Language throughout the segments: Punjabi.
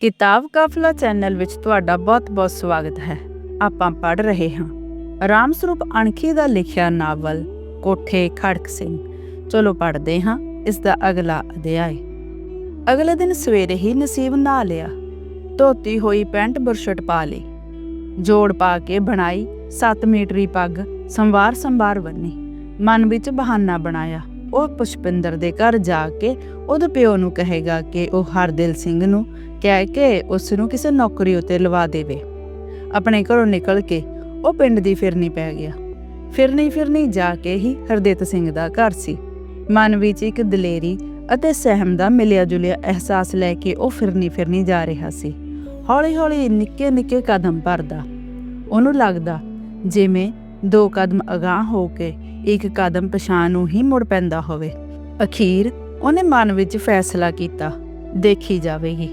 ਕਿਤਾਬ ਕਾਫਲਾ ਚੈਨਲ ਵਿੱਚ ਤੁਹਾਡਾ ਬਹੁਤ-ਬਹੁਤ ਸਵਾਗਤ ਹੈ। ਆਪਾਂ ਪੜ੍ਹ ਰਹੇ ਹਾਂ। ਰਾਮ ਸਰੂਪ ਅਣਖੀ ਦਾ ਲਿਖਿਆ ਨਾਵਲ, ਕੋਠੇ ਖੜਕ ਸਿੰਘ। ਚਲੋ ਪੜਦੇ ਹਾਂ, ਇਸ ਦਾ ਅਗਲਾ ਅਧਿਆਇ। ਅਗਲੇ ਦਿਨ ਸਵੇਰੇ ਹੀ ਨਸੀਬ ਨਹਾ ਲਿਆ। ਧੋਤੀ ਹੋਈ ਪੈਂਟ ਬੁਰਸ਼ਟ ਪਾ ਲਈ। ਜੋੜ ਪਾ ਕੇ ਬਣਾਈ 7 ਮੀਟਰੀ ਪੱਗ, ਸੰਵਾਰ ਸੰਵਾਰ ਬੰਨੀ। ਮਨ ਵਿੱਚ ਬਹਾਨਾ ਬਣਾਇਆ। ਉਹ ਪੁਸ਼ਪਿੰਦਰ ਦੇ ਘਰ ਜਾ ਕੇ ਉਹਦੇ ਪਿਓ ਨੂੰ ਕਹੇਗਾ ਕਿ ਉਹ ਹਰਦਿਲ ਸਿੰਘ ਨੂੰ ਕਹਿ ਕੇ ਉਸ ਨੂੰ ਕਿਸੇ ਨੌਕਰੀ ਉਤੇ ਲਵਾ ਦੇਵੇ। ਆਪਣੇ ਘਰੋਂ ਨਿਕਲ ਕੇ ਉਹ ਪਿੰਡ ਦੀ ਫਿਰਨੀ ਪੈ ਗਿਆ। ਫਿਰਨੀ ਫਿਰਨੀ ਜਾ ਕੇ ਹੀ ਹਰਦਿਤ ਸਿੰਘ ਦਾ ਘਰ ਸੀ। ਮਨ ਵਿੱਚ ਇੱਕ ਦਲੇਰੀ ਅਤੇ ਸਹਿਮ ਦਾ ਮਿਲਿਆ ਜੁਲਿਆ ਅਹਿਸਾਸ ਲੈ ਕੇ ਉਹ ਫਿਰਨੀ ਫਿਰਨੀ ਜਾ ਰਿਹਾ ਸੀ। ਹੌਲੀ ਹੌਲੀ ਨਿੱਕੇ ਨਿੱਕੇ ਕਦਮ ਭਰਦਾ। ਉਹਨੂੰ ਲੱਗਦਾ ਜਿਵੇਂ ਦੋ ਕਦਮ ਅਗਾਹ ਹੋ ਕੇ ਇੱਕ ਕਦਮ ਪਛਾਣ ਨੂੰ ਹੀ ਮੁੜ ਪੈਂਦਾ ਹੋਵੇ। ਅਖੀਰ ਉਹਨੇ ਮਨ ਵਿੱਚ ਫੈਸਲਾ ਕੀਤਾ, ਦੇਖੀ ਜਾਵੇਗੀ।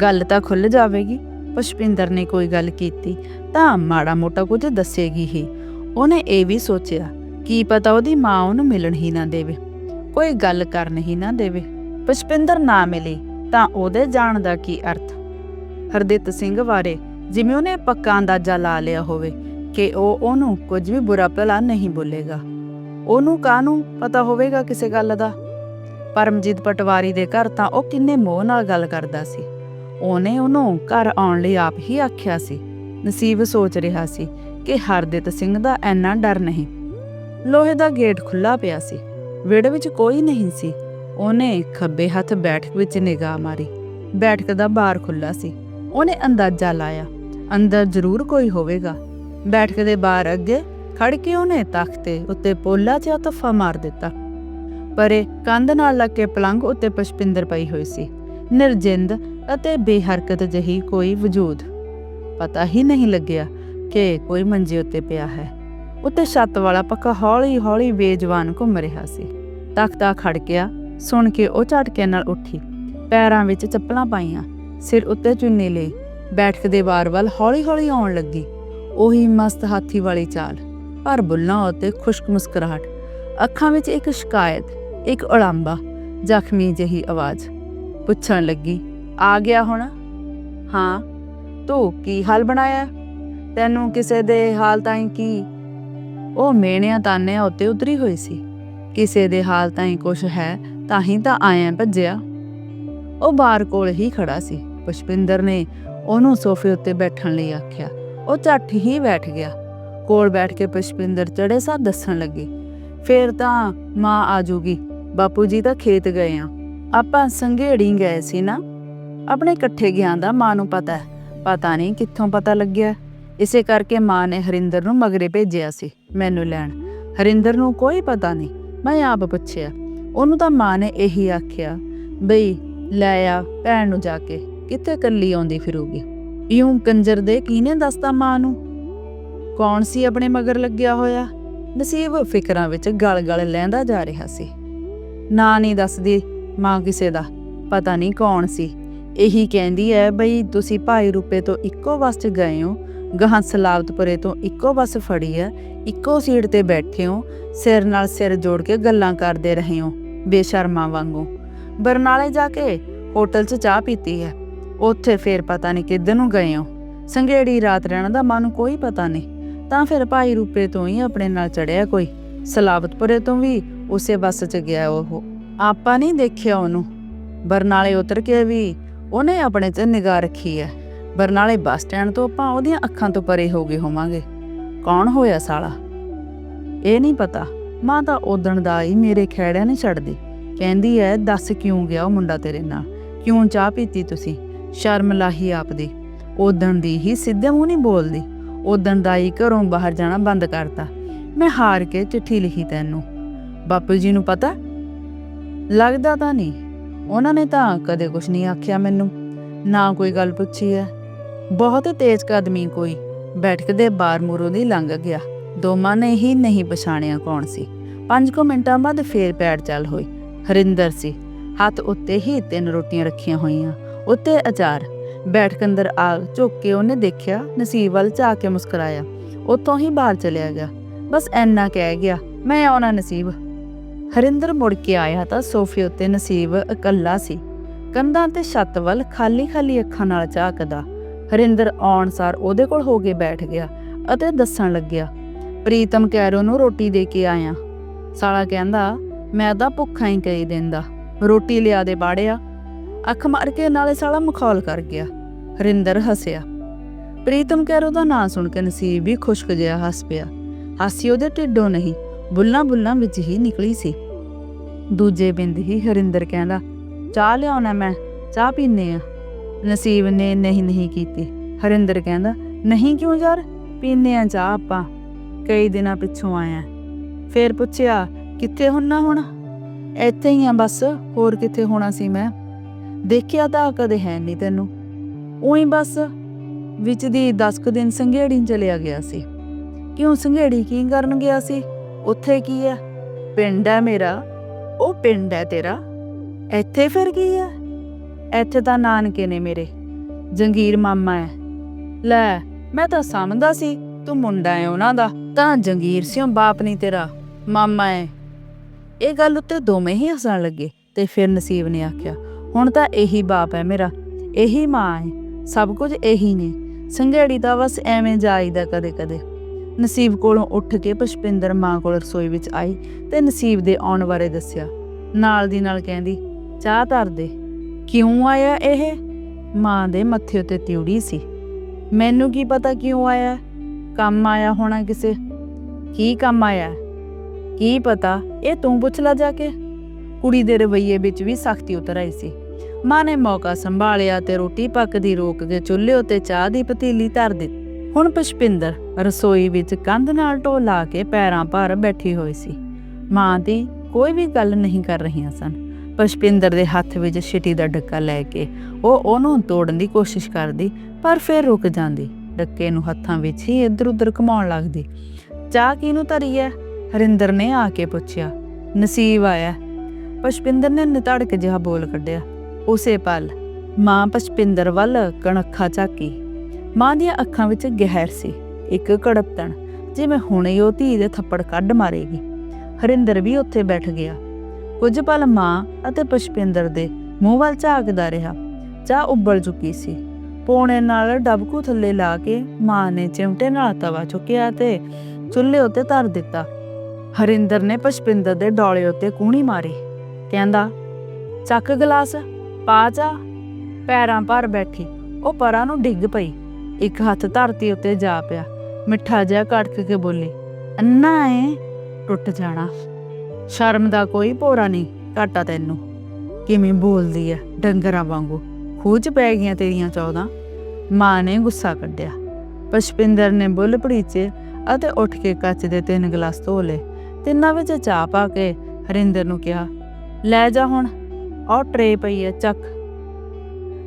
ਗੱਲ ਤਾਂ ਖੁੱਲ ਜਾਵੇਗੀ। ਪੁਸ਼ਪਿੰਦਰ ਨੇ ਕੋਈ ਗੱਲ ਕੀਤੀ ਤਾਂ ਮਾੜਾ ਮੋਟਾ ਕੁਝ ਦੱਸੇਗੀ ਹੀ। ਉਹਨੇ ਇਹ ਵੀ ਸੋਚਿਆ, ਕੀ ਪਤਾ ਉਹਦੀ ਮਾਂ ਉਹਨੂੰ ਮਿਲਣ ਹੀ ਨਾ ਦੇਵੇ। ਕੋਈ ਗੱਲ ਕਰਨ ਹੀ ਨਾ ਦੇਵੇ। ਪੁਸ਼ਪਿੰਦਰ ਨਾ ਮਿਲੀ ਤਾਂ ਉਹਦੇ ਜਾਣ ਦਾ ਕੀ ਅਰਥ? ਹਰਦਿੱਤ ਸਿੰਘ ਬਾਰੇ ਜਿਵੇਂ ਉਹਨੇ ਪੱਕਾ ਅੰਦਾਜ਼ਾ ਲਾ ਲਿਆ ਹੋਵੇ ਕਿ ਉਹ ਉਹਨੂੰ ਕੁਝ ਵੀ ਬੁਰਾ ਭਲਾ ਨਹੀਂ ਬੋਲੇਗਾ। ਉਹਨੂੰ ਕਾਹਨੂੰ ਪਤਾ ਹੋਵੇਗਾ ਕਿਸੇ ਗੱਲ ਦਾ? ਪਰਮਜੀਤ ਪਟਵਾਰੀ ਦੇ ਘਰ ਤਾਂ ਉਹ ਕਿੰਨੇ ਮੋਹ ਨਾਲ ਗੱਲ ਕਰਦਾ ਸੀ। ਉਹਨੇ ਉਹਨੂੰ ਘਰ ਆਉਣ ਲਈ ਆਪ ਹੀ ਆਖਿਆ ਸੀ। ਨਸੀਬ ਸੋਚ ਰਿਹਾ ਸੀ ਕਿ ਹਰਦਿਤ ਸਿੰਘ ਦਾ ਐਨਾ ਡਰ ਨਹੀਂ। ਲੋਹੇ ਦਾ ਗੇਟ ਖੁੱਲਾ ਪਿਆ ਸੀ। ਵਿੜੇ ਵਿੱਚ ਕੋਈ ਨਹੀਂ ਸੀ। ਉਹਨੇ ਖੱਬੇ ਹੱਥ ਬੈਠਕ ਵਿੱਚ ਨਿਗਾਹ ਮਾਰੀ। ਬੈਠਕ ਦਾ ਬਾਰ ਖੁੱਲਾ ਸੀ। ਉਹਨੇ ਅੰਦਾਜ਼ਾ ਲਾਇਆ, ਅੰਦਰ ਜ਼ਰੂਰ ਕੋਈ ਹੋਵੇਗਾ। ਬੈਠਕ ਦੇ ਬਾਹਰ ਅੱਗੇ ਖੜ ਕੇ ਉਹਨੇ ਤਖਤੇ ਉੱਤੇ ਪੋਲਾ ਜਿਹਾ ਤਫਾ ਮਾਰ ਦਿੱਤਾ। ਪਰੇ ਕੰਧ ਨਾਲ ਲੱਗ ਕੇ ਪਲੰਘ ਉੱਤੇ ਪੁਸ਼ਪਿੰਦਰ ਪਈ ਹੋਈ ਸੀ। ਨਿਰਜਿੰਦ ਅਤੇ ਬੇਹਰਕਤ ਜਹੀ ਕੋਈ ਵਜੂਦ। ਪਤਾ ਹੀ ਨਹੀਂ ਲੱਗਿਆ ਕਿ ਕੋਈ ਮੰਜੇ ਉੱਤੇ ਪਿਆ ਹੈ। ਉੱਤੇ ਛੱਤ ਵਾਲਾ ਪੱਕਾ ਹੌਲੀ-ਹੌਲੀ ਬੇਜਵਾਨ ਘੁੰਮ ਰਿਹਾ ਸੀ। ਤਖਤਾ ਖੜਕਿਆ, ਸੁਣ ਕੇ ਉਹ ਝਟਕੇ ਨਾਲ ਉੱਠੀ। ਪੈਰਾਂ ਵਿੱਚ ਚੱਪਲਾਂ ਪਾਈਆਂ, ਸਿਰ ਉੱਤੇ ਚੁੰਨੀ ਲਈ। ਬੈਠਕ ਦੇ ਵਾਰ ਵੱਲ ਹੌਲੀ-ਹੌਲੀ ਆਉਣ ਲੱਗੀ। ਉਹੀ ਮਸਤ ਹਾਥੀ ਵਾਲੀ ਚਾਲ। ਪਰ ਬੁੱਲਾਂ ਉੱਤੇ ਖੁਸ਼ਕ ਮੁਸਕਰਾਹਟ। ਅੱਖਾਂ ਵਿੱਚ ਇੱਕ ਸ਼ਿਕਾਇਤ, ਇੱਕ ਉਲਾਂਬਾ ਜ਼ਖਮੀ ਜਿਹੀ ਆਵਾਜ਼। ਪੁੱਛਣ ਲੱਗੀ, ਆ ਗਿਆ ਹੁਣ? ਹਾਂ। ਤੂੰ ਕੀ ਹਾਲ ਬਣਾਇਆ? ਤੈਨੂੰ ਕਿਸੇ ਦੇ ਹਾਲ ਤਾਈਂ ਕੀ? ਉਹ ਮੇਣਿਆਂ ਤਾਨਿਆਂ ਉੱਤੇ ਉਤਰੀ ਹੋਈ ਸੀ। ਕਿਸੇ ਦੇ ਹਾਲ ਤਾਈਂ ਕੁਛ ਹੈ ਤਾਂ ਹੀ ਤਾਂ ਆਇਆ ਭੱਜਿਆ। ਉਹ ਬਾਰ ਕੋਲ ਹੀ ਖੜਾ ਸੀ। ਪੁਸ਼ਪਿੰਦਰ ਨੇ ਉਹਨੂੰ ਸੋਫੇ ਉੱਤੇ ਬੈਠਣ ਲਈ ਆਖਿਆ। ਉਹ ਝੱਟ ਹੀ ਬੈਠ ਗਿਆ। ਕੋਲ ਬੈਠ ਕੇ ਪੁਸ਼ਪਿੰਦਰ ਚੜੇ ਸਾਹ ਦੱਸਣ ਲੱਗੀ, ਫੇਰ ਤਾਂ ਮਾਂ ਆਜੂਗੀ ਬਾਪੂ ਜੀ ਤਾਂ ਖੇਤ ਗਏ ਆ। ਆਪਾਂ ਸੰਘੇੜੀ ਗਏ ਸੀ ਨਾ, ਆਪਣੇ ਇਕੱਠੇ ਗਿਆਂ ਦਾ ਮਾਂ ਨੂੰ ਪਤਾ ਹੈ। ਪਤਾ ਨਹੀਂ ਕਿੱਥੋਂ ਪਤਾ ਲੱਗਿਆ। ਇਸੇ ਕਰਕੇ ਮਾਂ ਨੇ ਹਰਿੰਦਰ ਨੂੰ ਮਗਰੇ ਭੇਜਿਆ ਸੀ, ਮੈਨੂੰ ਲੈਣ। ਹਰਿੰਦਰ ਨੂੰ ਕੋਈ ਪਤਾ ਨਹੀਂ, ਮੈਂ ਆਪ ਪੁੱਛਿਆ। ਉਹਨੂੰ ਤਾਂ ਮਾਂ ਨੇ ਇਹੀ ਆਖਿਆ, ਬਈ, ਲੈ ਆ ਭੈਣ ਨੂੰ ਜਾ ਕੇ, ਕਿੱਥੇ ਕੱਲੀ ਆਉਂਦੀ ਫਿਰੂਗੀ? ਇਉਂ ਕੰਜਰ ਦੇ ਕੀਨੇ ਦੱਸਦਾ ਮਾਂ ਨੂੰ? ਕੌਣ ਸੀ ਆਪਣੇ ਮਗਰ ਲੱਗਿਆ ਹੋਇਆ? ਨਸੀਬ ਫਿਕਰਾਂ ਵਿੱਚ ਗਲ-ਗਲ ਲੈਂਦਾ ਜਾ ਰਿਹਾ ਸੀ। ਨਾ ਨਹੀਂ ਦੱਸਦੀ ਮਾਂ ਕਿਸੇ ਦਾ? ਪਤਾ ਨਹੀਂ ਕੌਣ ਸੀ। ਇਹੀ ਕਹਿੰਦੀ ਹੈ ਬਈ, ਤੁਸੀਂ ਭਾਈ ਰੂਪੇ ਤੋਂ ਇੱਕੋ ਬੱਸ 'ਚ ਗਏ ਹੋ। ਗਾਹਾਂ ਸਲਾਵਤਪੁਰੇ ਤੋਂ ਇੱਕੋ ਬੱਸ ਫੜੀ ਹੈ ਇੱਕੋ ਸੀਟ ਤੇ ਬੈਠੇ ਹੋ। ਸਿਰ ਨਾਲ ਸਿਰ ਜੋੜ ਕੇ ਗੱਲਾਂ ਕਰਦੇ ਰਹੇ ਹੋ, ਬੇਸ਼ਰਮਾਂ ਵਾਂਗੂ। ਬਰਨਾਲੇ ਜਾ ਕੇ ਹੋਟਲ 'ਚ ਚਾਹ ਪੀਤੀ ਹੈ ਉੱਥੇ ਫੇਰ ਪਤਾ ਨਹੀਂ ਕਿੱਧਰ ਨੂੰ ਗਏ ਹੋ। ਸੰਘੇੜੀ ਰਾਤ ਰਹਿਣ ਦਾ ਮਨ ਕੋਈ ਪਤਾ ਨਹੀਂ। ਤਾਂ ਫਿਰ ਭਾਈ ਰੂਪੇ ਤੋਂ ਹੀ ਆਪਣੇ ਨਾਲ ਚੜਿਆ ਕੋਈ। ਸਲਾਵਤਪੁਰੇ ਤੋਂ ਵੀ ਉਸੇ ਬੱਸ 'ਚ ਗਿਆ ਉਹ। ਆਪਾਂ ਨਹੀਂ ਦੇਖਿਆ ਉਹਨੂੰ। ਬਰਨਾਲੇ ਉਤਰ ਕੇ ਵੀ ਉਹਨੇ ਆਪਣੇ 'ਤੇ ਨਿਗਾਹ ਰੱਖੀ ਹੈ ਬਰਨਾਲੇ ਬੱਸ ਸਟੈਂਡ ਤੋਂ ਆਪਾਂ ਉਹਦੀਆਂ ਅੱਖਾਂ ਤੋਂ ਪਰੇ ਹੋ ਗਏ ਹੋਵਾਂਗੇ। ਕੌਣ ਹੋਇਆ ਸਾਲਾ? ਇਹ ਨਹੀਂ ਪਤਾ। ਮਾਂ ਤਾਂ ਉਦਣ ਦਾ ਹੀ ਮੇਰੇ ਖੈੜਿਆਂ ਨਹੀਂ ਛੱਡਦੀ। ਕਹਿੰਦੀ ਐ, ਦੱਸ ਕਿਉਂ ਗਿਆ ਉਹ ਮੁੰਡਾ ਤੇਰੇ ਨਾਲ? ਕਿਉਂ ਚਾਹ ਪੀਤੀ ਤੁਸੀਂ? ਸ਼ਰਮ ਲਾਹੀ ਆਪਦੀ। ਉਦਣ ਦੀ ਹੀ ਸਿੱਧੇ ਮੂੰਹ ਨਹੀਂ ਬੋਲਦੀ। ਉਦਣ ਦਾ ਹੀ ਘਰੋਂ ਬਾਹਰ ਜਾਣਾ ਬੰਦ ਕਰਤਾ। ਮੈਂ ਹਾਰ ਕੇ ਚਿੱਠੀ ਲਿਖੀ ਤੈਨੂੰ। ਬਾਪੂ ਜੀ ਨੂੰ ਪਤਾ ਲੱਗਦਾ ਤਾਂ ਨਹੀਂ। ਉਹਨਾਂ ਨੇ ਤਾਂ ਕਦੇ ਕੁਝ ਨਹੀਂ ਆਖਿਆ ਮੈਨੂੰ। ਨਾ ਕੋਈ ਗੱਲ ਪੁੱਛੀ ਐ। ਬਹੁਤ ਤੇਜ਼ ਕਦਮੀ ਕੋਈ ਬੈਠਕ ਦੇ ਬਾਰ ਮੂਰੋਂ ਦੀ ਲੰਘ ਗਿਆ। ਦੋਵਾਂ ਨੇ ਹੀ ਨਹੀਂ ਪਛਾਣਿਆ ਕੌਣ ਸੀ। ਪੰਜ ਕੁ ਮਿੰਟਾਂ ਬਾਅਦ ਫੇਰ ਪੈਰ ਚੱਲ ਹੋਈ ਹਰਿੰਦਰ ਸੀ। ਹੱਥ ਉੱਤੇ ਹੀ ਤਿੰਨ ਰੋਟੀਆਂ ਰੱਖੀਆਂ ਹੋਈਆਂ। ਉੱਤੇ ਅਚਾਰ। ਬੈਠਕ ਅੰਦਰ ਆ ਝੁੱਕ ਕੇ ਉਹਨੇ ਦੇਖਿਆ, ਨਸੀਬ ਵੱਲ ਝਾਕ ਕੇ ਮੁਸਕਰਾਇਆ। ਉੱਥੋਂ ਹੀ ਬਾਹਰ ਚਲਿਆ ਗਿਆ। ਬਸ ਐਨਾ ਕਹਿ ਗਿਆ, ਮੈਂ ਆਉਣਾ ਨਸੀਬ। ਹਰਿੰਦਰ ਮੁੜ ਕੇ ਆਇਆ ਤਾਂ ਸੋਫੇ ਉੱਤੇ ਨਸੀਬ ਇਕੱਲਾ ਸੀ। ਕੰਧਾਂ ਤੇ ਛੱਤ ਵੱਲ ਖਾਲੀ-ਖਾਲੀ ਅੱਖਾਂ ਨਾਲ ਝਾਕਦਾ। ਹਰਿੰਦਰ ਆਉਣ ਸਾਰ ਉਹਦੇ ਕੋਲ ਹੋ ਕੇ ਬੈਠ ਗਿਆ ਅਤੇ ਦੱਸਣ ਲੱਗਿਆ, ਪ੍ਰੀਤਮ ਕੈਰੋ ਨੂੰ ਰੋਟੀ ਦੇ ਕੇ ਆਇਆ। ਸਾਲਾ ਕਹਿੰਦਾ, ਮੈਂ ਤਾਂ ਭੁੱਖਾ ਹੀ ਕਈ ਦਿਨ ਦਾ ਰੋਟੀ ਲਿਆ ਦੇ ਬਾੜਿਆ। ਅੱਖ ਮਾਰ ਕੇ ਨਾਲੇ ਸਾਲਾ ਮਖੌਲ ਕਰ ਗਿਆ। ਹਰਿੰਦਰ ਹੱਸਿਆ। ਪ੍ਰੀਤਮ ਕੈਰੋ ਦਾ ਨਾਂ ਸੁਣ ਕੇ ਨਸੀਬ ਵੀ ਖੁਸ਼ਕ ਜਿਹਾ ਹੱਸ ਪਿਆ। ਹਾਸੀ ਉਹਦੇ ਢਿੱਡੋਂ ਨਹੀਂ। ਬੁੱਲਾਂ ਬੁੱਲਾਂ ਵਿੱਚ ਹੀ ਨਿਕਲੀ ਸੀ। ਦੂਜੇ ਬਿੰਦ ਹੀ ਹਰਿੰਦਰ ਕਹਿੰਦਾ, ਚਾਹ ਲਿਆਉਣਾ ਮੈਂ, ਚਾਹ ਪੀਨੇ ਆ। ਨਸੀਬ ਨੇ ਨਹੀਂ ਨਹੀਂ ਕੀਤੀ। ਹਰਿੰਦਰ ਕਹਿੰਦਾ, ਨਹੀਂ ਕਿਉਂ ਯਾਰ ਪੀਨੇ ਆ ਚਾਹ ਆਪਾਂ। ਕਈ ਦਿਨਾਂ ਪਿੱਛੋਂ ਆਇਆ ਫੇਰ ਪੁੱਛਿਆ, ਕਿੱਥੇ ਹੁੰਨਾ ਹੁਣ? ਇੱਥੇ ਹੀ ਆ ਬਸ, ਹੋਰ ਕਿੱਥੇ ਹੋਣਾ ਸੀ ਮੈਂ? ਦੇਖਿਆ ਤਾਂ ਕਦੇ ਹੈ ਨਹੀਂ ਤੈਨੂੰ। ਉਹੀ ਬਸ, ਵਿੱਚ ਦੀ 10 ਕੁ ਦਿਨ ਸੰਘੇੜੀ ਚਲਿਆ ਗਿਆ ਸੀ। ਕਿਉਂ ਸੰਘੇੜੀ? ਕੀ ਕਰਨ ਗਿਆ ਸੀ? ਉੱਥੇ ਕੀ ਹੈ ਪਿੰਡ ਹੈ ਮੇਰਾ, ਉਹ ਪਿੰਡ ਹੈ ਤੇਰਾ। ਇੱਥੇ ਫਿਰ ਕੀ ਹੈ ਇੱਥੇ ਤਾਂ ਨਾਨਕੇ ਨੇ ਮੇਰੇ, ਜੰਗੀਰ ਮਾਮਾ ਹੈ। ਲੈ, ਮੈਂ ਤਾਂ ਸਮਝਦਾ ਸੀ, ਤੂੰ ਮੁੰਡਾ ਹੈ ਉਹਨਾਂ ਦਾ, ਤਾਂ ਜੰਗੀਰ ਸਿਓ ਬਾਪ ਨਹੀਂ ਤੇਰਾ, ਮਾਮਾ ਹੈ। ਇਹ ਗੱਲ ਉੱਤੇ ਦੋਵੇਂ ਹੀ ਹੱਸਣ ਲੱਗੇ ਤੇ ਫਿਰ ਨਸੀਬ ਨੇ ਆਖਿਆ, ਹੁਣ ਤਾਂ ਇਹੀ ਬਾਪ ਹੈ ਮੇਰਾ, ਇਹੀ ਮਾਂ ਹੈ, ਸਭ ਕੁਝ ਇਹੀ ਨੇ, ਸੰਘੇੜੀ ਦਾ ਬਸ ਐਵੇਂ ਜਾਈਦਾ ਕਦੇ-ਕਦੇ। ਨਸੀਬ ਕੋਲੋਂ ਉੱਠ ਕੇ ਪੁਸ਼ਪਿੰਦਰ ਮਾਂ ਕੋਲ ਰਸੋਈ ਵਿੱਚ ਆਈ ਤੇ ਨਸੀਬ ਦੇ ਆਉਣ ਬਾਰੇ ਦੱਸਿਆ। ਨਾਲ ਦੀ ਨਾਲ ਕਹਿੰਦੀ, ਚਾਹ ਧਰ ਦੇ। ਕਿਉਂ ਆਇਆ ਇਹ? ਮਾਂ ਦੇ ਮੱਥੇ ਉੱਤੇ ਤਿਉੜੀ ਸੀ। ਮੈਨੂੰ ਕੀ ਪਤਾ ਕਿਉਂ ਆਇਆ? ਕੰਮ ਆਇਆ ਹੋਣਾ ਕਿਸੇ। ਕੀ ਕੰਮ ਆਇਆ? ਕੀ ਪਤਾ? ਇਹ ਤੂੰ ਪੁੱਛ ਲੈ ਜਾ ਕੇ। ਕੁੜੀ ਦੇ ਰਵਈਏ ਵਿੱਚ ਵੀ ਸਖਤੀ ਉਤਰ ਆਈ ਸੀ। ਮਾਂ ਨੇ ਮੌਕਾ ਸੰਭਾਲਿਆ ਤੇ ਰੋਟੀ ਪੱਕਦੀ ਰੋਕ ਕੇ ਚੁੱਲ੍ਹੇ ਉੱਤੇ ਚਾਹ ਦੀ ਪਤੀਲੀ ਧਰ ਦਿੱਤੀ। ਹੁਣ ਪੁਸ਼ਪਿੰਦਰ ਰਸੋਈ ਵਿੱਚ ਕੰਧ ਨਾਲ ਢੋ ਲਾ ਕੇ ਪੈਰਾਂ ਭਾਰ ਬੈਠੀ ਹੋਈ ਸੀ। ਮਾਂ ਦੀ ਕੋਈ ਵੀ ਗੱਲ ਨਹੀਂ ਕਰ ਰਹੀਆਂ ਸਨ। ਪੁਸ਼ਪਿੰਦਰ ਦੇ ਹੱਥ ਵਿੱਚ ਛਿਟੀ ਦਾ ਡੱਕਾ ਲੈ ਕੇ ਉਹ ਉਹਨੂੰ ਤੋੜਨ ਦੀ ਕੋਸ਼ਿਸ਼ ਕਰਦੀ, ਪਰ ਫਿਰ ਰੁਕ ਜਾਂਦੀ। ਡੱਕੇ ਨੂੰ ਹੱਥਾਂ ਵਿੱਚ ਹੀ ਇੱਧਰ-ਉੱਧਰ ਘੁਮਾਉਣ ਲੱਗਦੀ। ਚਾਹ ਕਿਹਨੂੰ ਧਰੀ ਹੈ ਹਰਿੰਦਰ ਨੇ ਆ ਕੇ ਪੁੱਛਿਆ। ਨਸੀਬ ਆਇਆ। ਪੁਸ਼ਪਿੰਦਰ ਨੇ ਨਿਤੜਕ ਜਿਹਾ ਬੋਲ ਕੱਢਿਆ। ਉਸੇ ਪਲ ਮਾਂ ਪੁਸ਼ਪਿੰਦਰ ਵੱਲ ਕਣਖਾ ਝਾਕੀ। ਮਾਂ ਦੀਆਂ ਅੱਖਾਂ ਵਿੱਚ ਗਹਿਰ ਸੀ, ਇੱਕ ਕੜਪਤਣ, ਜਿਵੇਂ ਹੁਣੇ ਉਹ ਧੀ ਦੇ ਥੱਪੜ ਕੱਢ ਮਾਰੇਗੀ। ਹਰਿੰਦਰ ਵੀ ਉੱਥੇ ਬੈਠ ਗਿਆ। ਕੁਝ ਪਲ ਮਾਂ ਅਤੇ ਪੁਸ਼ਪਿੰਦਰ ਦੇ ਮੂੰਹ ਵੱਲ ਝਾਕਦਾ ਰਿਹਾ। ਚਾਹ ਉੱਬਲ ਚੁੱਕੀ ਸੀ। ਪੋਣੇ ਨਾਲ ਡਬਕੂ ਥੱਲੇ ਲਾ ਕੇ ਮਾਂ ਨੇ ਚਿਮਟੇ ਨਾਲ ਤਵਾ ਚੁੱਕਿਆ ਤੇ ਚੁੱਲ੍ਹੇ ਉੱਤੇ ਧਰ ਦਿੱਤਾ। ਹਰਿੰਦਰ ਨੇ ਪੁਸ਼ਪਿੰਦਰ ਦੇ ਡੋਲੇ ਉੱਤੇ ਕੂਣੀ ਮਾਰੀ। ਕਹਿੰਦਾ, ਚੱਕ ਗਲਾਸ, ਪਾ ਚਾ ਪੈਰਾਂ ਪਰ ਬੈਠੀ, ਉਹ ਪਰਾਂ ਨੂੰ ਡਿੱਗ ਪਈ। ਇੱਕ ਹੱਥ ਧਰਤੀ ਉੱਤੇ ਜਾ ਪਿਆ। ਮਿੱਠਾ ਜਿਹਾ ਕੜਕ ਕੇ ਬੋਲੀ, ਅੰਨਾ ਏ, ਟੁੱਟ ਜਾਣਾ। ਸ਼ਰਮ ਦਾ ਕੋਈ ਭੋਰਾ ਨਹੀਂ ਘਾਟਾ ਤੈਨੂੰ। ਕਿਵੇਂ ਬੋਲਦੀ ਐ ਡੰਗਰਾਂ ਵਾਂਗੂ? ਖੂਜ ਪੈ ਗਈਆਂ ਤੇਰੀਆਂ 14 ਮਾਂ ਨੇ ਗੁੱਸਾ ਕੱਢਿਆ। ਪੁਸ਼ਪਿੰਦਰ ਨੇ ਬੁੱਲ ਪੜੀਚੇ ਅਤੇ ਉੱਠ ਕੇ ਕੱਚ ਦੇ ਤਿੰਨ ਗਲਾਸ ਧੋ ਲਏ ਤਿੰਨਾਂ ਵਿੱਚ ਚਾਹ ਪਾ ਕੇ ਹਰਿੰਦਰ ਨੂੰ ਕਿਹਾ, ਲੈ ਜਾ ਹੁਣ ਔਰ ਟਰੇ ਪਈ ਐ, ਚੱਕ।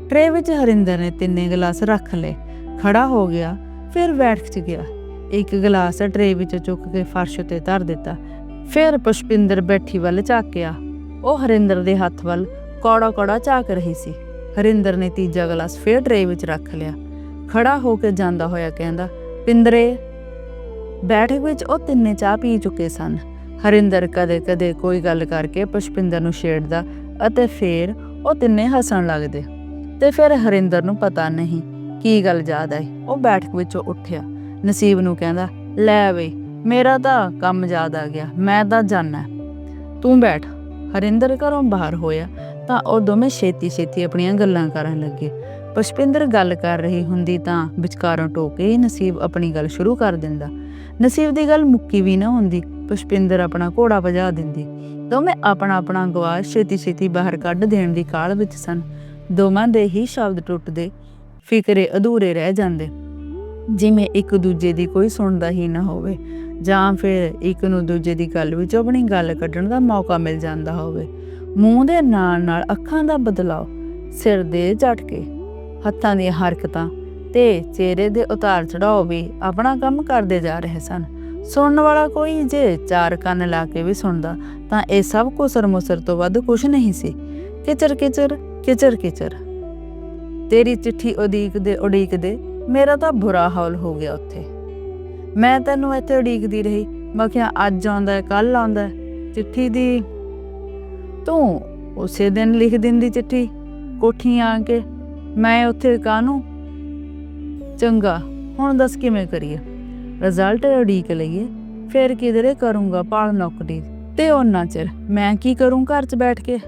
ਟਰੇ ਵਿੱਚ ਹਰਿੰਦਰ ਨੇ ਤਿੰਨੇ ਗਲਾਸ ਰੱਖ ਲਏ। ਖੜਾ ਹੋ ਗਿਆ, ਫਿਰ ਬੈਠ ਚ ਗਿਆ। ਇੱਕ ਗਲਾਸ ਟਰੇ ਵਿੱਚ ਚੁੱਕ ਕੇ ਫਰਸ਼ ਉੱਤੇ ਧਰ ਦਿੱਤਾ। ਫਿਰ ਪੁਸ਼ਪਿੰਦਰ ਬੈਠੀ ਵੱਲ ਝਾਕਿਆ। ਉਹ ਹਰਿੰਦਰ ਦੇ ਹੱਥ ਵੱਲ ਕੌੜਾ ਕੌੜਾ ਝਾਕ ਰਹੀ ਸੀ। ਹਰਿੰਦਰ ਨੇ ਤੀਜਾ ਗਲਾਸ ਫਿਰ ਟਰੇ ਵਿੱਚ ਰੱਖ ਲਿਆ। ਖੜਾ ਹੋ ਕੇ ਜਾਂਦਾ ਹੋਇਆ ਕਹਿੰਦਾ, ਪਿੰਦਰੇ, ਬੈਠਕ ਵਿੱਚ ਉਹ ਤਿੰਨੇ ਚਾਹ ਪੀ ਚੁੱਕੇ ਸਨ। ਹਰਿੰਦਰ ਕਦੇ-ਕਦੇ ਕੋਈ ਗੱਲ ਕਰਕੇ ਪੁਸ਼ਪਿੰਦਰ ਨੂੰ ਛੇੜਦਾ ਅਤੇ ਫੇਰ ਉਹ ਤਿੰਨੇ ਹੱਸਣ ਲੱਗਦੇ। ਤੇ ਫਿਰ ਹਰਿੰਦਰ ਨੂੰ ਪਤਾ ਨਹੀਂ ਕੀ ਗੱਲ ਯਾਦ ਆਈ? ਉਹ ਬੈਠਕ ਵਿੱਚੋਂ ਉੱਠਿਆ। ਨਸੀਬ ਨੂੰ ਕਹਿੰਦਾ, ਲੈ ਬਈ, ਮੇਰਾ ਤਾਂ ਕੰਮ ਯਾਦ ਆ ਗਿਆ, ਮੈਂ ਤਾਂ ਜਾਣਾ ਤੂੰ ਬੈਠ। ਹਰਿੰਦਰ ਘਰੋਂ ਬਾਹਰ ਹੋਇਆ ਤਾਂ ਉਹ ਦੋਵੇਂ ਛੇਤੀ-ਛੇਤੀ ਆਪਣੀਆਂ ਗੱਲਾਂ ਕਰਨ ਲੱਗੇ। ਪੁਸ਼ਪਿੰਦਰ ਗੱਲ ਕਰ ਰਹੀ ਹੁੰਦੀ ਤਾਂ ਵਿਚਕਾਰੋਂ ਟੋਕੇ ਹੀ ਨਸੀਬ ਆਪਣੀ ਗੱਲ ਸ਼ੁਰੂ ਕਰ ਦਿੰਦਾ। ਨਸੀਬ ਦੀ ਗੱਲ ਮੁੱਕੀ ਵੀ ਨਾ ਹੁੰਦੀ, ਪੁਸ਼ਪਿੰਦਰ ਆਪਣਾ ਘੋੜਾ ਭਜਾ ਦਿੰਦੀ। ਦੋਵੇਂ ਆਪਣਾ ਆਪਣਾ ਗਵਾਸ਼ ਛੇਤੀ-ਛੇਤੀ ਬਾਹਰ ਕੱਢ ਦੇਣ ਦੀ ਕਾਲ ਵਿੱਚ ਸਨ। ਦੋਵਾਂ ਦੇ ਹੀ ਸ਼ਬਦ ਟੁੱਟਦੇ ਫਿਕਰੇ ਅਧੂਰੇ ਰਹਿ ਜਾਂਦੇ। ਜਿਵੇਂ ਇੱਕ ਦੂਜੇ ਦੀ ਕੋਈ ਸੁਣਦਾ ਹੀ ਨਾ ਹੋਵੇ, ਜਾਂ ਫਿਰ ਇੱਕ ਨੂੰ ਦੂਜੇ ਦੀ ਗੱਲ ਵਿੱਚ ਆਪਣੀ ਗੱਲ ਕੱਢਣ ਦਾ ਮੌਕਾ ਮਿਲ ਜਾਂਦਾ ਹੋਵੇ। ਮੂੰਹ ਦੇ ਨਾਲ ਨਾਲ ਅੱਖਾਂ ਦਾ ਬਦਲਾਅ ਸਿਰ ਦੇ ਝਟਕੇ, ਹੱਥਾਂ ਦੀਆਂ ਹਰਕਤਾਂ ਤੇ ਚਿਹਰੇ ਦੇ ਉਤਾਰ ਚੜਾਓ ਵੀ ਆਪਣਾ ਕੰਮ ਕਰਦੇ ਜਾ ਰਹੇ ਸਨ। ਸੁਣਨ ਵਾਲਾ ਕੋਈ ਜੇ ਚਾਰ ਕੰਨ ਲਾ ਕੇ ਵੀ ਸੁਣਦਾ, ਤਾਂ ਇਹ ਸਭ ਕੁਸਰ ਮੁਸਰ ਤੋਂ ਵੱਧ ਕੁਝ ਨਹੀਂ ਸੀ। ਕਿਚਰ ਕਿਚਰ ਕਿਚਰ ਕਿਚਰ। ਤੇਰੀ ਚਿੱਠੀ ਉਡੀਕਦੇ ਉਡੀਕਦੇ ਮੇਰਾ ਤਾਂ ਬੁਰਾ ਹਾਲ ਹੋ ਗਿਆ ਉੱਥੇ। ਮੈਂ ਤੈਨੂੰ ਇੱਥੇ ਉਡੀਕਦੀ ਰਹੀ, ਮੈਂ ਕਿਹਾ, ਅੱਜ ਆਉਂਦਾ ਕੱਲ ਆਉਂਦਾ ਚਿੱਠੀ ਦੀ ਤੂੰ ਉਸੇ ਦਿਨ ਲਿਖ ਦਿੰਦੀ ਚਿੱਠੀ ਕੋਠੀ ਆ ਕੇ, ਮੈਂ ਉੱਥੇ ਕਾਹਨੂੰ? ਚੰਗਾ, ਹੁਣ ਦੱਸ ਕਿਵੇਂ ਕਰੀਏ? ਰਿਜ਼ਲਟ ਉਡੀਕ ਲਈਏ, ਫਿਰ ਕਿਧਰੇ ਕਰੂੰਗਾ ਪਾਲ ਨੌਕਰੀ? ਤੇ ਉਹਨਾਂ ਚਿਰ, ਮੈਂ ਕੀ ਕਰੂੰ ਘਰ 'ਚ ਬੈਠ ਕੇ?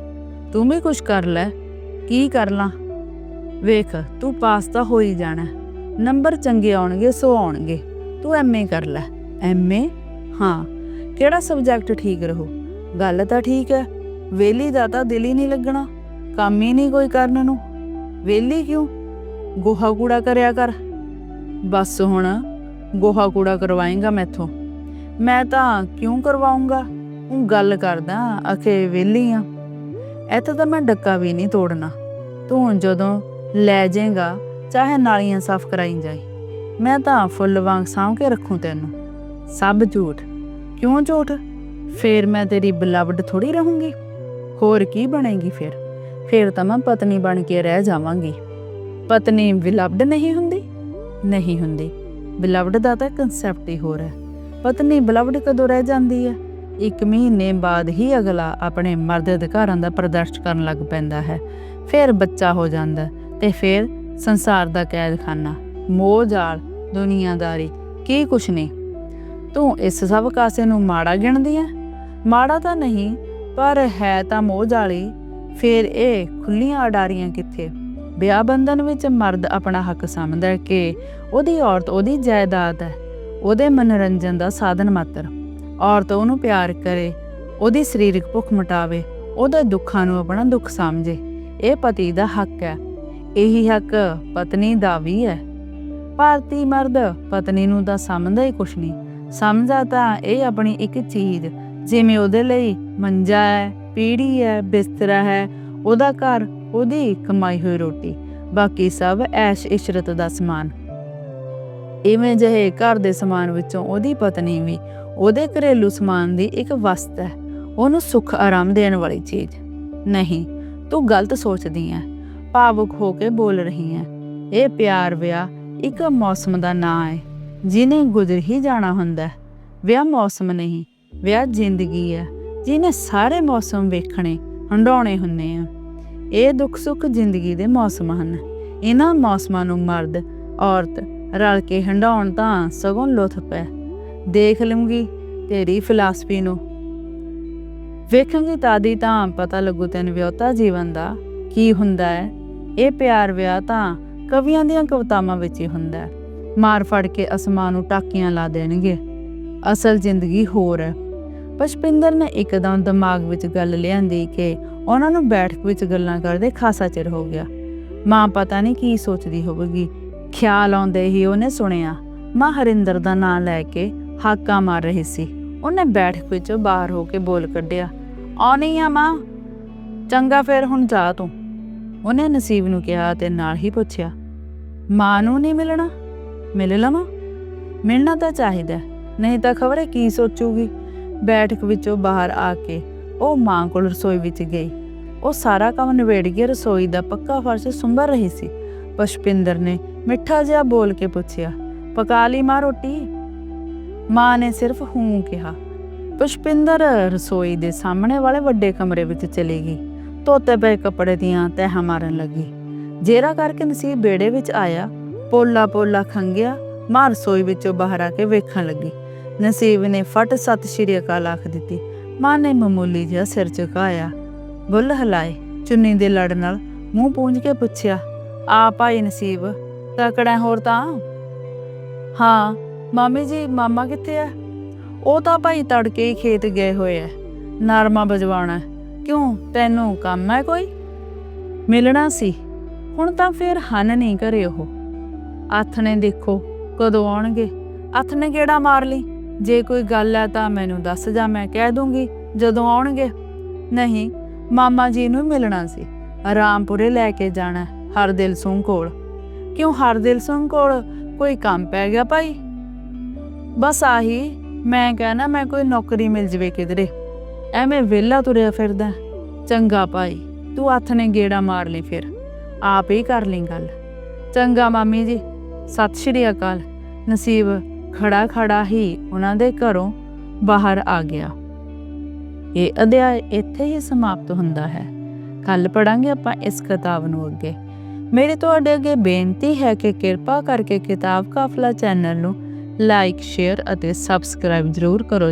ਤੂੰ ਵੀ ਕੁਝ ਕਰ ਲੈ, ਕੀ ਕਰ ਲਾਂ? ਵੇਖ, ਤੂੰ ਪਾਸ ਤਾਂ ਹੋ ਹੀ ਜਾਣਾ। ਨੰਬਰ ਚੰਗੇ ਆਉਣਗੇ, ਸੋ ਆਉਣਗੇ। ਤੂੰ ਐਮਏ ਕਰ ਲੈ। ਐਮਏ ਹਾਂ। ਕਿਹੜਾ ਸਬਜੈਕਟ ਠੀਕ ਰਹੂ? ਗੱਲ ਤਾਂ ਠੀਕ ਹੈ ਵੇਲੀ ਦਾ ਤਾਂ ਦਿਲ ਹੀ ਨਹੀਂ ਲੱਗਣਾ। ਕੰਮ ਹੀ ਨਹੀਂ ਕੋਈ ਕਰਨ ਨੂੰ। ਵੇਲੀ ਕਿਉਂ? ਗੋਹਾ ਕੂੜਾ ਕਰਿਆ ਕਰ। ਬਸ ਹੁਣ ਗੋਹਾ ਕੂੜਾ ਕਰਵਾਏਗਾ ਮੈਥੋਂ। ਮੈਂ ਤਾਂ ਕਿਉਂ ਕਰਵਾਉਂਗਾ ਉਹ ਗੱਲ ਕਰਦਾ ਅਖੇ ਵੇਲੀ ਆ। ਇੱਥੇ ਤਾਂ ਮੈਂ ਡੱਕਾ ਵੀ ਨਹੀਂ ਤੋੜਨਾ। ਤੂੰ ਜਦੋਂ ਲੈ ਜਾਏਗਾ, ਚਾਹੇ ਨਾਲੀਆਂ ਸਾਫ਼ ਕਰਾਈ ਜਾਈ। ਮੈਂ ਤਾਂ ਫੁੱਲ ਵਾਂਗ ਸਾਂਭ ਕੇ ਰੱਖੂ ਤੈਨੂੰ। ਸਭ ਝੂਠ। ਕਿਉਂ ਝੂਠ? ਫੇਰ ਮੈਂ ਤੇਰੀ ਬਲਵਡ ਥੋੜੀ ਰਹੂੰਗੀ। ਹੋਰ ਕੀ ਬਣੇਗੀ ਫਿਰ? ਫੇਰ ਤਾਂ ਮੈਂ ਪਤਨੀ ਬਣ ਕੇ ਰਹਿ ਜਾਵਾਂਗੀ। ਪਤਨੀ ਬਿਲਵਡ ਨਹੀਂ ਹੁੰਦੀ? ਨਹੀਂ ਹੁੰਦੀ। ਬਿਲਵਡ ਦਾ ਤਾਂ ਕਨਸੈਪਟ ਹੀ ਹੋਰ ਹੈ। ਪਤਨੀ ਬਿਲਵਡ ਕਦੋਂ ਰਹਿ ਜਾਂਦੀ ਹੈ? ਇੱਕ ਮਹੀਨੇ ਬਾਅਦ ਹੀ ਅਗਲਾ ਆਪਣੇ ਮਰਦ ਅਧਿਕਾਰਾਂ ਦਾ ਪ੍ਰਦਰਸ਼ਨ ਕਰਨ ਲੱਗ ਪੈਂਦਾ ਹੈ। ਫਿਰ ਬੱਚਾ ਹੋ ਜਾਂਦਾ ਤੇ ਫਿਰ ਸੰਸਾਰ ਦਾ ਕੈਦਖਾਨਾ। ਮੋਹ ਜਾਲ, ਦੁਨੀਆਦਾਰੀ, ਕੀ ਕੁਛ ਨਹੀਂ ਤੂੰ ਇਸ ਸਭ ਕਾਸੇ ਨੂੰ ਮਾੜਾ ਗਿਣਦੀ ਹੈ ਮਾੜਾ ਤਾਂ ਨਹੀਂ, ਪਰ ਹੈ ਤਾਂ ਮੋਹ ਜਾਲੀ। ਫਿਰ ਇਹ ਖੁੱਲੀਆਂ ਅਡਾਰੀਆਂ ਕਿੱਥੇ? ਵਿਆਹ ਬੰਧਨ ਵਿੱਚ ਮਰਦ ਆਪਣਾ ਹੱਕ ਸਮਝਦਾ ਕਿ ਉਹਦੀ ਔਰਤ ਉਹਦੀ ਜਾਇਦਾਦ ਹੈ। ਉਹਦੇ ਮਨੋਰੰਜਨ ਦਾ ਸਾਧਨ ਮਾਤਰ। ਔਰਤ ਉਹਨੂੰ ਪਿਆਰ ਕਰੇ, ਉਹਦੀ ਸਰੀਰਕ ਭੁੱਖ ਮਿਟਾਵੇ, ਉਹਦੇ ਦੁੱਖਾਂ ਨੂੰ ਆਪਣਾ ਦੁੱਖ ਸਮਝੇ। ਇਹ ਪਤੀ ਦਾ ਹੱਕ ਹੈ। ਇਹੀ ਹੱਕ ਪਤਨੀ ਦਾ ਵੀ ਹੈ। ਭਾਰਤੀ ਮਰਦ ਪਤਨੀ ਨੂੰ ਤਾਂ ਸਮਝਦਾ ਹੀ ਕੁਛ ਨਹੀਂ। ਸਮਝਦਾ ਤਾਂ ਇਹ ਆਪਣੀ ਇੱਕ ਚੀਜ਼, ਜਿਵੇਂ ਉਹਦੇ ਲਈ ਮੰਜਾ ਹੈ, ਪੀੜੀ ਹੈ, ਬਿਸਤਰਾ ਹੈ, ਉਹਦਾ ਘਰ, ਉਹਦੀ ਕਮਾਈ ਹੋਈ ਰੋਟੀ, ਬਾਕੀ ਸਭ ਐਸ਼ ਇਸ਼ਰਤ ਦਾ ਸਮਾਨ। ਇਵੇਂ ਜਿਹੇ ਘਰ ਦੇ ਸਮਾਨ ਵਿੱਚੋਂ ਉਹਦੀ ਪਤਨੀ ਵੀ ਉਹਦੇ ਘਰੇਲੂ ਸਮਾਨ ਦੀ ਇੱਕ ਵਸਤ ਹੈ। ਉਹਨੂੰ ਸੁੱਖ ਆਰਾਮ ਦੇਣ ਵਾਲੀ ਚੀਜ਼। ਨਹੀਂ, ਤੂੰ ਗਲਤ ਸੋਚਦੀ ਹੈ। ਭਾਵੁਕ ਹੋ ਕੇ ਬੋਲ ਰਹੀ ਹੈ। ਇਹ ਪਿਆਰ ਵਿਆਹ ਇੱਕ ਮੌਸਮ ਦਾ ਨਾਂ ਹੈ ਜਿਹਨੇ ਗੁਜ਼ਰ ਹੀ ਜਾਣਾ ਹੁੰਦਾ ਵਿਆਹ ਮੌਸਮ ਨਹੀਂ, ਵਿਆਹ ਜ਼ਿੰਦਗੀ ਹੈ ਜਿਹਨੇ ਸਾਰੇ ਮੌਸਮ ਵੇਖਣੇ ਹੰਡਾਉਣੇ ਹੁੰਨੇ ਆ। ਇਹ ਦੁੱਖ ਸੁੱਖ ਜ਼ਿੰਦਗੀ ਦੇ ਮੌਸਮ ਹਨ। ਇਹਨਾਂ ਮੌਸਮਾਂ ਨੂੰ ਮਰਦ, ਔਰਤ ਰਲ ਕੇ ਹੰਡਾਉਣ ਤਾਂ ਸਗੋਂ ਲੁਤਫ ਹੈ ਦੇਖ ਲਵਾਂਗੀ ਤੇਰੀ ਫਿਲਾਸਫੀ ਨੂੰ। ਵੇਖਾਂਗੀ ਤਾਦੀ ਤਾਂ ਪਤਾ ਲੱਗੂ ਤੈਨੂੰ ਵਿਅਹਤਾ ਜੀਵਨ ਦਾ ਕੀ ਹੁੰਦਾ ਹੈ। ਇਹ ਪਿਆਰ ਵਿਆਹ ਤਾਂ ਕਵੀਆਂ ਦੀਆਂ ਕਵਿਤਾਵਾਂ ਵਿੱਚ ਹੀ ਹੁੰਦਾ ਹੈ। ਮਾਰ ਫੜ ਕੇ ਅਸਮਾਨ ਨੂੰ ਟਾਕੀਆਂ ਲਾ ਦੇਣਗੇ। ਅਸਲ ਜ਼ਿੰਦਗੀ ਹੋਰ ਹੈ। ਪਸ਼ਪਿੰਦਰ ਨੇ ਇੱਕਦਮ ਦਿਮਾਗ ਵਿੱਚ ਗੱਲ ਲਿਆਂਦੀ ਕਿ ਉਹਨਾਂ ਨੂੰ ਬੈਠਕ ਵਿੱਚ ਗੱਲਾਂ ਕਰਦੇ ਖਾਸਾ ਚਿਰ ਹੋ ਗਿਆ। ਮਾਂ ਪਤਾ ਨਹੀਂ ਕੀ ਸੋਚਦੀ ਹੋਵੇਗੀ। ਖਿਆਲ ਆਉਂਦੇ ਹੀ ਉਹਨੇ ਸੁਣਿਆ, ਮਾਂ ਹਰਿੰਦਰ ਦਾ ਨਾਂ ਲੈ ਕੇ ਹਾਕਾ ਮਾਰ ਰਹੀ ਸੀ। ਉਹਨੇ ਬੈਠਕ ਵਿੱਚੋਂ ਬਾਹਰ ਹੋ ਕੇ ਬੋਲ ਕੱਢਿਆ, ਆਉਣੀ ਆ ਮਾਂ। ਚੰਗਾ ਫਿਰ ਹੁਣ ਜਾ ਤੂੰ। ਉਹਨੇ ਨਸੀਬ ਨੂੰ ਕਿਹਾ ਤੇ ਨਾਲ ਹੀ ਪੁੱਛਿਆ, ਮਾਂ ਨੂੰ ਨਹੀਂ ਮਿਲਣਾ? ਮਿਲ ਲਵਾਂ? ਮਿਲਣਾ ਤਾਂ ਚਾਹੀਦਾ ਨਹੀਂ ਤਾਂ ਖਬਰੇ ਕੀ ਸੋਚੂਗੀ? ਬੈਠਕ ਵਿੱਚੋਂ ਬਾਹਰ ਆ ਕੇ ਉਹ ਮਾਂ ਕੋਲ ਰਸੋਈ ਵਿੱਚ ਗਈ। ਉਹ ਸਾਰਾ ਕੰਮ ਨਿਬੇੜ ਕੇ ਰਸੋਈ ਦਾ ਪੱਕਾ ਫਰਸ਼ ਸੁੰਭਰ ਰਹੀ ਸੀ। ਪਸ਼ਪਿੰਦਰ ਨੇ ਮਿੱਠਾ ਜਿਹਾ ਬੋਲ ਕੇ ਪੁੱਛਿਆ, ਪਕਾ ਲਈ ਮਾਂ ਰੋਟੀ? ਮਾਂ ਨੇ ਸਿਰਫ ਹੂੰ ਕਿਹਾ। ਪੁਸ਼ਪਿੰਦਰ ਰਸੋਈ ਦੇ ਸਾਹਮਣੇ ਵਾਲੇ ਵੱਡੇ ਕਮਰੇ ਵਿੱਚ ਚਲੀ ਗਈ। ਧੋਤੇ ਪਏ ਕੱਪੜੇ ਦੀਆਂ ਤਹਿ ਮਾਰਨ ਲੱਗੀ। ਜੇਰਾ ਕਰਕੇ ਨਸੀਬ ਬੇੜੇ ਵਿੱਚ ਆਇਆ, ਪੋਲਾ ਪੋਲਾ ਖੰਗਿਆ ਮਾਂ ਰਸੋਈ ਵਿੱਚੋਂ ਬਾਹਰ ਆ ਕੇ ਵੇਖਣ ਲੱਗੀ। ਨਸੀਬ ਨੇ ਫਟ ਸਤਿ ਸ਼੍ਰੀ ਅਕਾਲ ਆਖ ਦਿੱਤੀ। ਮਾਂ ਨੇ ਮਾਮੂਲੀ ਜਿਹਾ ਸਿਰ ਝੁਕਾਇਆ। ਬੁੱਲ ਹਲਾਏ, ਚੁੰਨੀ ਦੇ ਲੜ ਨਾਲ ਮੂੰਹ ਪੂੰਝ ਕੇ ਪੁੱਛਿਆ, ਆ ਭਾਈ ਨਸੀਬ, ਤਕੜਾ ਹੋਰ ਤਾਂ? ਹਾਂ, ਮਾਮੀ ਜੀ, ਮਾਮਾ ਕਿੱਥੇ ਆ? ਉਹ ਤਾਂ ਭਾਈ ਤੜਕੇ ਹੀ ਖੇਤ ਗਏ ਹੋਏ ਐ, ਨਰਮਾ ਬਜਵਾਣਾ ਕਿਉਂ? ਤੈਨੂੰ ਕੰਮ ਹੈ ਕੋਈ? ਮਿਲਣਾ ਸੀ। ਹੁਣ ਤਾਂ ਫੇਰ ਹਨ ਨਹੀਂ ਘਰੇ ਉਹ। ਅੱਥ ਨੇ ਦੇਖੋ, ਕਦੋਂ ਆਉਣਗੇ? ਹੱਥ ਨੇ ਕਿਹੜਾ ਮਾਰ ਲਈ? ਜੇ ਕੋਈ ਗੱਲ ਹੈ ਤਾਂ ਮੈਨੂੰ ਦੱਸ ਜਾ ਮੈਂ ਕਹਿ ਦੂੰਗੀ, ਜਦੋਂ ਆਉਣਗੇ। ਨਹੀਂ, ਮਾਮਾ ਜੀ ਨੂੰ ਮਿਲਣਾ ਸੀ। ਰਾਮਪੁਰੇ ਲੈ ਕੇ ਜਾਣਾ ਹਰਦਿਲ ਸਿੰਘ ਕੋਲ। ਕਿਉਂ ਹਰਦਿਲ ਸਿੰਘ ਕੋਲ ਕੋਈ ਕੰਮ ਪੈ ਗਿਆ ਭਾਈ? ਬਸ ਆਹੀ, ਮੈਂ ਕਹਿਣਾ ਮੈਂ ਕੋਈ ਨੌਕਰੀ ਮਿਲ ਜਵੇ ਕਿਧਰੇ। ਐਵੇਂ ਵਿਹਲਾ ਤੁਰਿਆ ਫਿਰਦਾ ਚੰਗਾ ਭਾਈ, ਤੂੰ ਹੱਥ ਨੇ ਗੇੜਾ ਮਾਰ ਲਈ ਫਿਰ। ਆਪ ਹੀ ਕਰ ਲਈ ਗੱਲ। ਚੰਗਾ ਮਾਮੀ ਜੀ, ਸਤਿ ਸ਼੍ਰੀ ਅਕਾਲ। ਨਸੀਬ ਖੜਾ ਖੜਾ ਹੀ ਉਹਨਾਂ ਦੇ ਘਰੋਂ ਬਾਹਰ ਆ ਗਿਆ। ਇਹ ਅਧਿਆਇ ਇੱਥੇ ਹੀ ਸਮਾਪਤ ਹੁੰਦਾ ਹੈ। ਕੱਲ ਪੜਾਂਗੇ ਆਪਾਂ ਇਸ ਕਿਤਾਬ ਨੂੰ ਅੱਗੇ। ਮੇਰੀ ਤੁਹਾਡੇ ਅੱਗੇ ਬੇਨਤੀ ਹੈ ਕਿ ਕਿਰਪਾ ਕਰਕੇ ਕਿਤਾਬ ਕਾਫਲਾ ਚੈਨਲ ਨੂੰ ਲਾਈਕ, ਸ਼ੇਅਰ ਅਤੇ ਸਬਸਕ੍ਰਾਈਬ ਜ਼ਰੂਰ ਕਰੋ।